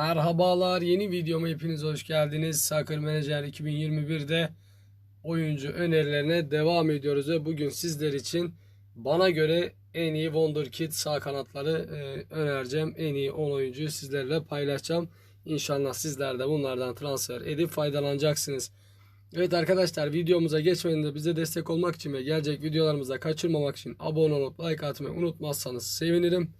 Merhabalar yeni videoma hepiniz hoş geldiniz. Soccer Manager 2021'de oyuncu önerilerine devam ediyoruz ve bugün sizler için bana göre en iyi Wonderkid sağ kanatları e, önereceğim. En iyi 10 oyuncuyu sizlerle paylaşacağım. İnşallah sizler de bunlardan transfer edip faydalanacaksınız. Evet arkadaşlar videomuza geçmeden de bize destek olmak için ve gelecek videolarımıza kaçırmamak için abone olup like atmayı unutmazsanız sevinirim.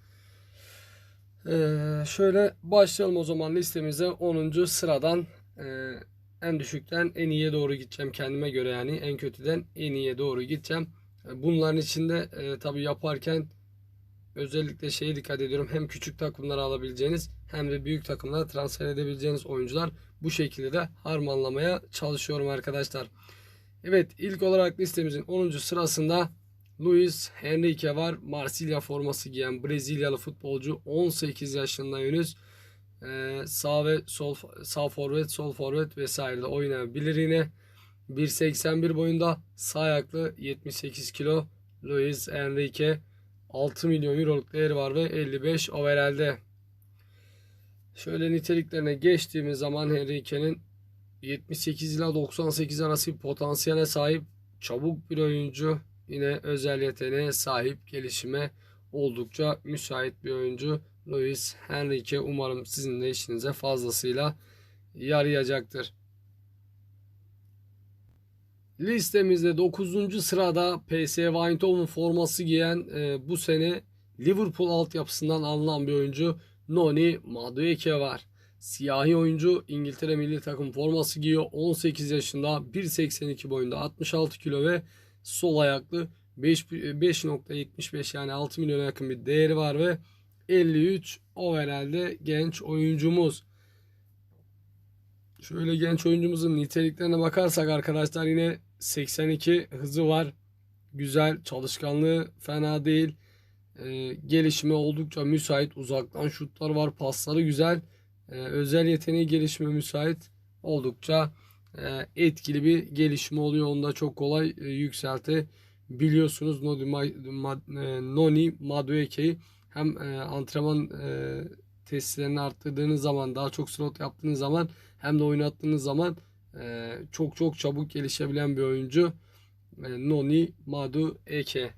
Ee, şöyle başlayalım o zaman listemize 10. sıradan e, en düşükten en iyiye doğru gideceğim kendime göre yani en kötüden en iyiye doğru gideceğim. E, Bunların içinde e, tabi yaparken özellikle şeye dikkat ediyorum hem küçük takımlara alabileceğiniz hem de büyük takımlara transfer edebileceğiniz oyuncular bu şekilde de harmanlamaya çalışıyorum arkadaşlar. Evet ilk olarak listemizin 10. sırasında Luis Henrique var. Marsilya forması giyen Brezilyalı futbolcu 18 yaşında henüz. Ee, sağ ve sol sağ forvet, sol forvet vesaire oynayabilir yine. 1.81 boyunda sağ ayaklı 78 kilo Luis Enrique 6 milyon euroluk değeri var ve 55 overall'de. Şöyle niteliklerine geçtiğimiz zaman Henrique'nin 78 ila 98 arası bir potansiyele sahip çabuk bir oyuncu. Yine özel yeteneğe sahip gelişime oldukça müsait bir oyuncu. Luis Henrique umarım sizin de işinize fazlasıyla yarayacaktır. Listemizde 9. sırada PSV Eindhoven forması giyen e, bu sene Liverpool altyapısından alınan bir oyuncu Noni Madueke var. Siyahi oyuncu İngiltere milli takım forması giyiyor. 18 yaşında 1.82 boyunda 66 kilo ve sol ayaklı 5.75 yani 6 milyona yakın bir değeri var ve 53 o herhalde genç oyuncumuz. Şöyle genç oyuncumuzun niteliklerine bakarsak arkadaşlar yine 82 hızı var. Güzel, çalışkanlığı fena değil. Ee, gelişime oldukça müsait. Uzaktan şutlar var, pasları güzel. Ee, özel yeteneği gelişime müsait. Oldukça etkili bir gelişme oluyor. Onu da çok kolay e, yükseltebiliyorsunuz. E, Noni Madueke'yi hem e, antrenman e, testlerini arttırdığınız zaman daha çok slot yaptığınız zaman hem de oynattığınız zaman e, çok çok çabuk gelişebilen bir oyuncu. E, Noni Madueke.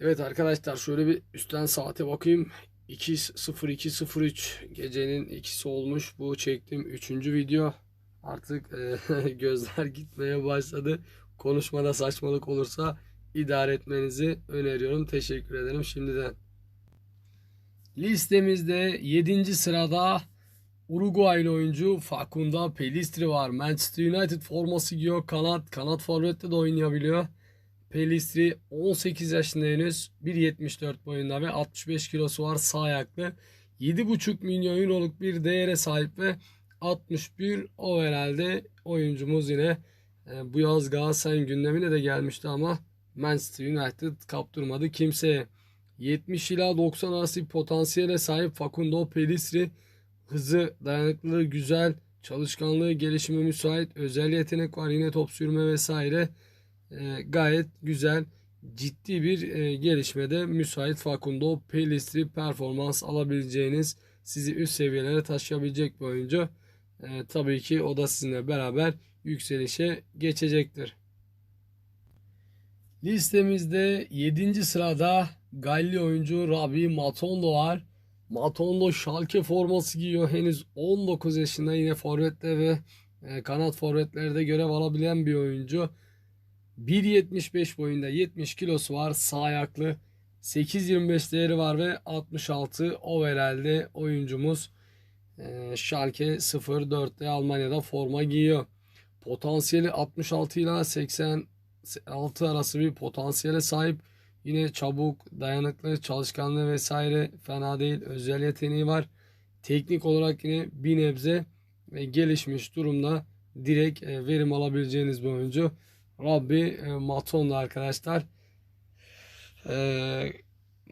Evet arkadaşlar şöyle bir üstten saate bakayım. 2.02.03 gecenin ikisi olmuş. Bu çektiğim üçüncü video. Artık e, gözler gitmeye başladı. Konuşmada saçmalık olursa idare etmenizi öneriyorum. Teşekkür ederim şimdiden. Listemizde 7. sırada Uruguaylı oyuncu Facundo Pelistri var. Manchester United forması giyiyor. Kanat, kanat forvette de oynayabiliyor. Pelistri 18 yaşında henüz 1.74 boyunda ve 65 kilosu var sağ ayaklı. 7.5 milyon euroluk bir değere sahip ve 61 o herhalde oyuncumuz yine e, bu yaz Galatasaray'ın gündemine de gelmişti ama Manchester United kaptırmadı kimseye. 70 ila 90 arası bir potansiyele sahip Facundo Pelistri hızı, dayanıklılığı güzel, çalışkanlığı, gelişime müsait, özel yetenek var yine top sürme vesaire e, gayet güzel ciddi bir e, gelişmede müsait Facundo Pelistri performans alabileceğiniz sizi üst seviyelere taşıyabilecek bir oyuncu. E, tabii ki o da sizinle beraber yükselişe geçecektir. Listemizde 7. sırada Galli oyuncu Rabi Matondo var. Matondo Schalke forması giyiyor. Henüz 19 yaşında yine forvette ve e, kanat forvetlerde görev alabilen bir oyuncu. 1.75 boyunda 70 kilosu var. Sağ ayaklı. 8.25 değeri var ve 66 overall'de oyuncumuz. E, Schalke 04'te Almanya'da forma giyiyor. Potansiyeli 66 ile 86 arası bir potansiyele sahip. Yine çabuk, dayanıklı, çalışkanlığı vesaire fena değil. Özel yeteneği var. Teknik olarak yine bir nebze e, gelişmiş durumda. Direkt e, verim alabileceğiniz bir oyuncu. Rabbi e, Maton'da arkadaşlar.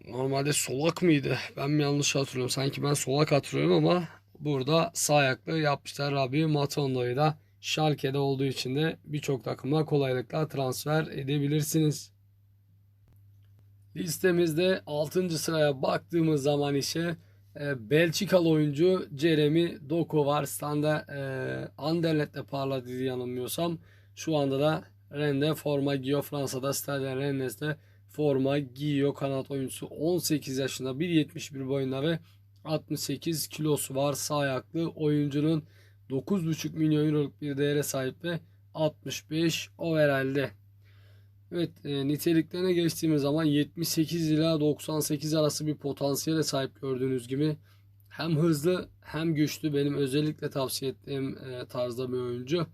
Normalde solak mıydı? Ben mi yanlış hatırlıyorum? Sanki ben solak hatırlıyorum ama burada sağ ayaklı yapmışlar Rabbi Matondo'yu da. Schalke'de olduğu için de birçok takıma kolaylıkla transfer edebilirsiniz. Listemizde 6. sıraya baktığımız zaman ise e, Belçikalı oyuncu Jeremy Doku var. Standa e, Anderlet'te parladı yanılmıyorsam. Şu anda da Rennes'de forma giyiyor. Fransa'da Stade Rennes'de forma giyiyor. Kanat oyuncusu 18 yaşında 1.71 boyunda ve 68 kilosu var. Sağ ayaklı oyuncunun 9.5 milyon euroluk bir değere sahip ve 65 overall'de. Evet e, niteliklerine geçtiğimiz zaman 78 ila 98 arası bir potansiyele sahip gördüğünüz gibi. Hem hızlı hem güçlü benim özellikle tavsiye ettiğim e, tarzda bir oyuncu.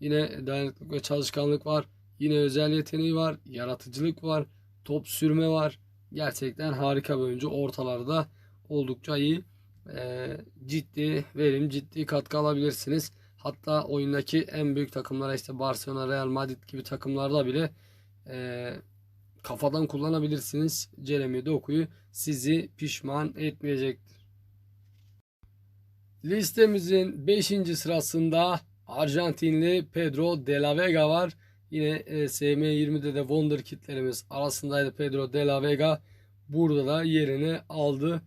Yine dayanıklık ve çalışkanlık var. Yine özel yeteneği var. Yaratıcılık var. Top sürme var. Gerçekten harika bir oyuncu. Ortalarda oldukça iyi. E, ciddi verim, ciddi katkı alabilirsiniz. Hatta oyundaki en büyük takımlara işte Barcelona, Real Madrid gibi takımlarda bile e, kafadan kullanabilirsiniz. Jeremy Doku'yu sizi pişman etmeyecektir. Listemizin 5. sırasında Arjantinli Pedro de la Vega var. Yine e, SM20'de de Wonderkid'lerimiz arasındaydı Pedro de la Vega. Burada da yerini aldı.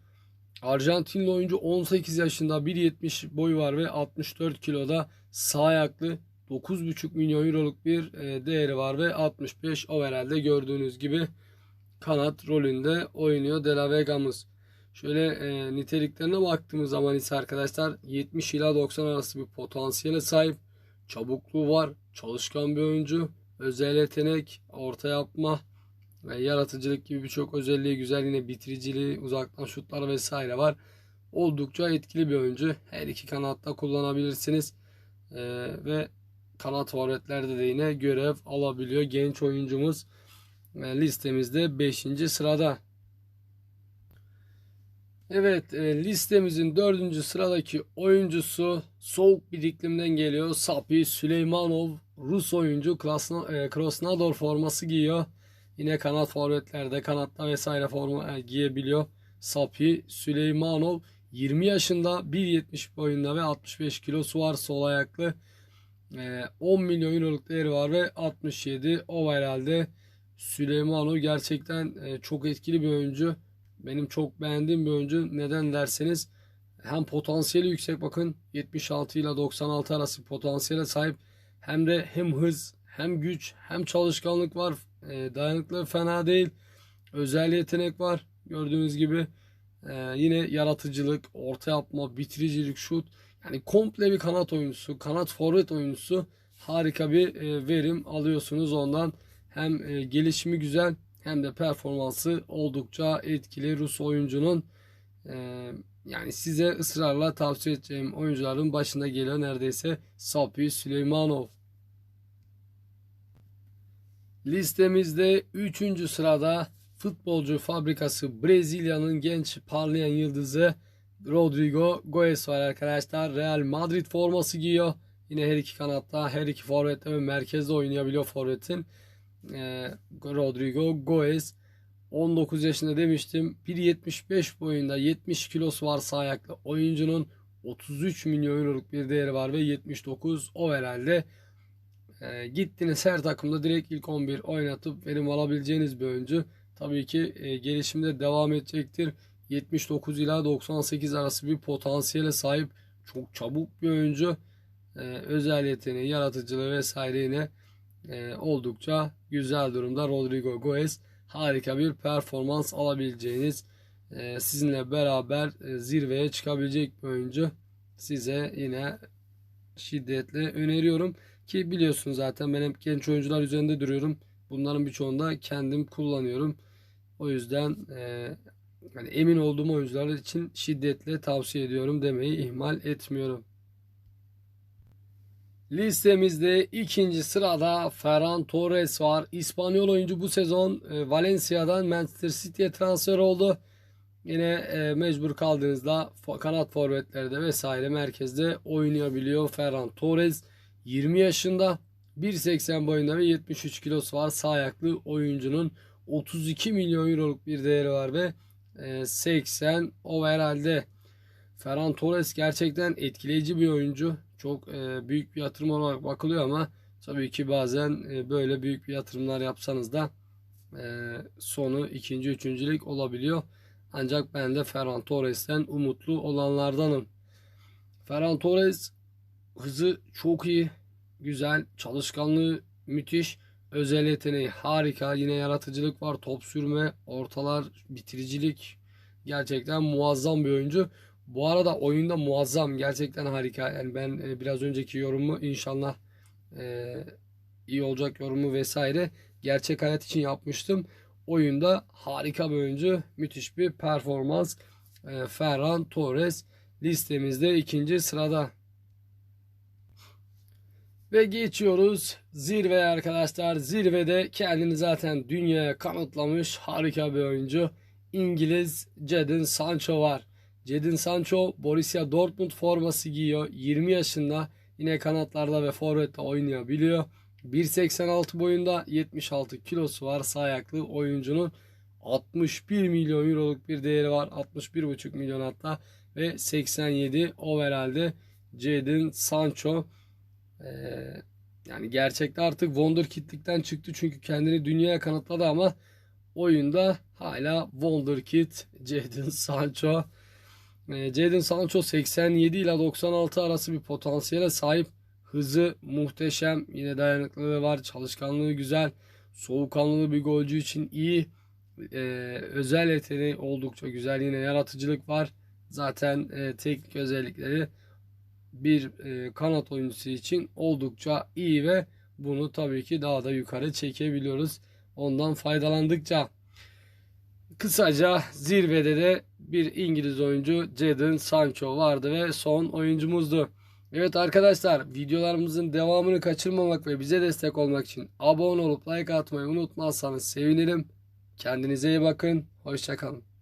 Arjantinli oyuncu 18 yaşında 1.70 boyu var ve 64 kiloda sağ ayaklı 9,5 milyon euroluk bir e, değeri var ve 65 overall'de gördüğünüz gibi kanat rolünde oynuyor De La Vega'mız. Şöyle e, niteliklerine baktığımız zaman ise arkadaşlar 70 ila 90 arası bir potansiyele sahip. Çabukluğu var, çalışkan bir oyuncu, özel yetenek, orta yapma ve yaratıcılık gibi birçok özelliği güzel yine bitiriciliği, uzaktan şutlar vesaire var. Oldukça etkili bir oyuncu. Her iki kanatta kullanabilirsiniz. Ee, ve kanat forvetlerde de yine görev alabiliyor. Genç oyuncumuz e, listemizde 5. sırada. Evet e, listemizin 4. sıradaki oyuncusu soğuk bir iklimden geliyor. Sapi Süleymanov Rus oyuncu e, Krasnodar forması giyiyor. Yine kanat forvetlerde kanatta vesaire forma giyebiliyor. Sapi Süleymanov 20 yaşında 1.70 boyunda ve 65 kilosu var sol ayaklı. 10 ee, milyon euroluk değeri var ve 67 o herhalde Süleymano gerçekten e, çok etkili bir oyuncu. Benim çok beğendiğim bir oyuncu. Neden derseniz hem potansiyeli yüksek bakın 76 ile 96 arası potansiyele sahip hem de hem hız hem güç hem çalışkanlık var. E, dayanıklı fena değil. Özel yetenek var. Gördüğünüz gibi e, yine yaratıcılık, orta yapma, bitiricilik, şut yani komple bir kanat oyuncusu, kanat forvet oyuncusu harika bir e, verim alıyorsunuz ondan. Hem e, gelişimi güzel hem de performansı oldukça etkili Rus oyuncunun. E, yani size ısrarla tavsiye edeceğim oyuncuların başında geliyor neredeyse Sapi Süleymanov. Listemizde 3. sırada futbolcu fabrikası Brezilya'nın genç parlayan yıldızı Rodrigo Goes var arkadaşlar. Real Madrid forması giyiyor. Yine her iki kanatta, her iki forvette ve merkezde oynayabiliyor forvetin. Ee, Rodrigo Goes 19 yaşında demiştim. 1.75 boyunda 70 kilosu var sağ ayaklı oyuncunun 33 milyon euroluk bir değeri var ve 79 o herhalde. Ee, gittiniz her takımda direkt ilk 11 oynatıp verim alabileceğiniz bir oyuncu. Tabii ki e, gelişimde devam edecektir. 79 ila 98 arası bir potansiyele sahip çok çabuk bir oyuncu. Ee, özel yeteneği, yaratıcılığı vesaire yine e, oldukça güzel durumda. Rodrigo Goes harika bir performans alabileceğiniz e, sizinle beraber e, zirveye çıkabilecek bir oyuncu. Size yine şiddetle öneriyorum ki biliyorsunuz zaten ben hep genç oyuncular üzerinde duruyorum. Bunların birçoğunu da kendim kullanıyorum. O yüzden e, yani emin olduğum oyuncular için şiddetle tavsiye ediyorum demeyi ihmal etmiyorum. Listemizde ikinci sırada Ferran Torres var. İspanyol oyuncu bu sezon e, Valencia'dan Manchester City'ye transfer oldu. Yine e, mecbur kaldığınızda kanat forvetlerde vesaire merkezde oynayabiliyor Ferran Torres. 20 yaşında 1.80 boyunda ve 73 kilosu var. Sağ ayaklı oyuncunun 32 milyon euroluk bir değeri var ve 80 o herhalde Ferran Torres gerçekten etkileyici bir oyuncu. Çok e, büyük bir yatırım olarak bakılıyor ama tabii ki bazen e, böyle büyük bir yatırımlar yapsanız da e, sonu ikinci, üçüncülük olabiliyor. Ancak ben de Ferran Torres'ten umutlu olanlardanım. Ferran Torres hızı çok iyi, güzel, çalışkanlığı müthiş, özel yeteneği harika. Yine yaratıcılık var, top sürme, ortalar, bitiricilik. Gerçekten muazzam bir oyuncu. Bu arada oyunda muazzam, gerçekten harika. Yani ben e, biraz önceki yorumu inşallah e, iyi olacak yorumu vesaire gerçek hayat için yapmıştım. Oyunda harika bir oyuncu, müthiş bir performans. E, Ferran Torres listemizde ikinci sırada. Ve geçiyoruz zirveye arkadaşlar. Zirvede kendini zaten dünyaya kanıtlamış harika bir oyuncu. İngiliz Jadon Sancho var. Jadon Sancho Borussia Dortmund forması giyiyor. 20 yaşında yine kanatlarda ve forvette oynayabiliyor. 1.86 boyunda 76 kilosu var sağ ayaklı oyuncunun. 61 milyon euroluk bir değeri var. 61,5 milyon hatta ve 87 overall'de Jadon Sancho. Ee, yani gerçekte artık Wonderkid'likten çıktı çünkü kendini dünyaya kanıtladı ama oyunda hala Wonderkid Jadon Sancho. Ee, Jadon Sancho 87 ile 96 arası bir potansiyele sahip. Hızı muhteşem. Yine dayanıklılığı var. Çalışkanlığı güzel. Soğukkanlılığı bir golcü için iyi. Ee, özel yeteneği oldukça güzel. Yine yaratıcılık var. Zaten e, teknik özellikleri bir e, kanat oyuncusu için oldukça iyi ve bunu tabii ki daha da yukarı çekebiliyoruz. Ondan faydalandıkça kısaca zirvede de bir İngiliz oyuncu Jadon Sancho vardı ve son oyuncumuzdu. Evet arkadaşlar videolarımızın devamını kaçırmamak ve bize destek olmak için abone olup like atmayı unutmazsanız sevinirim. Kendinize iyi bakın. Hoşçakalın.